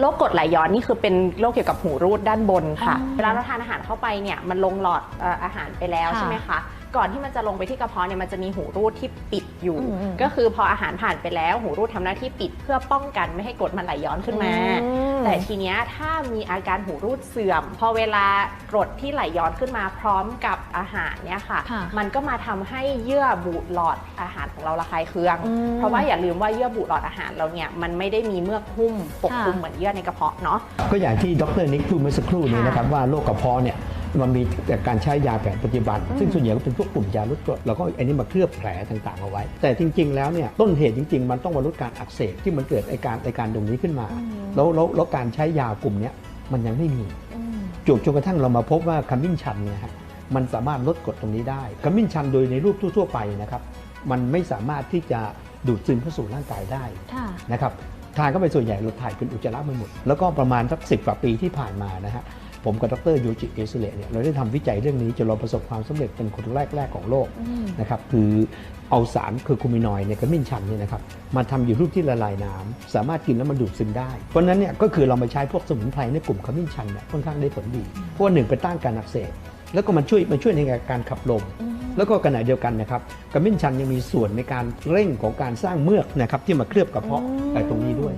โรคกรดไหลย้อนนี่คือเป็นโรคเกี่ยวกับหูรูดด้านบนค่ะอ๋อเวลาเราทานอาหารเข้าไปเนี่ยมันลงหลอดเอ่ออาหารไปแล้วค่ะ ใช่ไหมคะ ก่อนที่มันจะลงไปที่กระเพาะเนี่ยมันจะมีหูรูดที่ปิดอยู่อืมอืมก็คือพออาหารผ่านไปแล้ว หูรูดทำหน้าที่ปิดเพื่อป้องกันไม่ให้กรดมันไหลย้อนขึ้นมาอืมแต่ทีเนี้ยถ้ามีอาการหูรูดเสื่อม พอเวลากรดที่ไหลย้อนขึ้นมาพร้อมกับอาหารเนี่ยค่ะค่ะมันก็มาทำให้เยื่อบุหลอดอาหารของเราระคายเคืองอืมเพราะว่าอย่าลืมว่าเยื่อบุหลอดอาหารเราเนี่ยมันไม่ได้มีเมือกหุ้มปกคลุมค่ะเหมือนเยื่อในกระเพาะเนาะก็อย่างที่ดรนิกพูดเมื่อสักครู่นี้ค่ะนะครับว่าโรคกระเพาะเนี่ย มันมีแต่การใช้ยาแผนปัจจุบัน ซึ่งส่วนใหญ่ก็เป็นพวกกลุ่มยาลดกรดแล้วก็อันนี้มาเคลือบแผลต่างๆเอาไว้ แต่จริง ๆ แล้วเนี่ยต้นเหตุจริง ๆ มันต้องมาลดการอักเสบที่มันเกิดไอการไอการตรงนี้ขึ้นมาอืมแล้วแล้วแล้วการใช้ยากลุ่มเนี้ยมันยังไม่มีอืมจนจนกระทั่งเรามาพบว่าขมิ้นชันเนี่ยฮะมันสามารถลดกรดตรงนี้ได้ขมิ้นชันโดยในรูปทั่วๆไปนะครับมันไม่สามารถที่จะดูดซึมเข้าสู่ร่างกายได้ค่ะนะครับทานเข้าไปส่วนใหญ่เราถ่ายเป็นอุจจาระไปหมด แล้วก็ประมาณสักสิกว่าปีที่ผ่านมานะฮะ ผมกับดรยูจิเอสเลเนี่ยเราได้ทำวิจัยเรื่องนี้จนเราประสบความสำเร็จเป็นคนแรก ๆ ของโลกอืมนะครับคือเอาสารคือคูมินอยด์ในกระมิ้นชันเนี่ยนะครับมาทำอยู่รูปที่ละลายน้ำสามารถกินแล้วมันดูดซึมได้ เพราะฉะนั้นเนี่ยก็คือเรามาใช้พวกสมุนไพรในกลุ่มขมิ้นชันเนี่ยค่อนข้างได้ผลดี เพราะว่าหนึ่งไปต้านการอักเสบแล้วก็มันช่วยมันช่วยในการขับลมอืมแล้วก็ขณะเดียวกันนะครับกระมิ้นชันยังมีส่วนในการเร่งของการสร้างเมือกนะครับที่มาเคลือบกระเพาะอืมแต่ตรงนี้ด้วย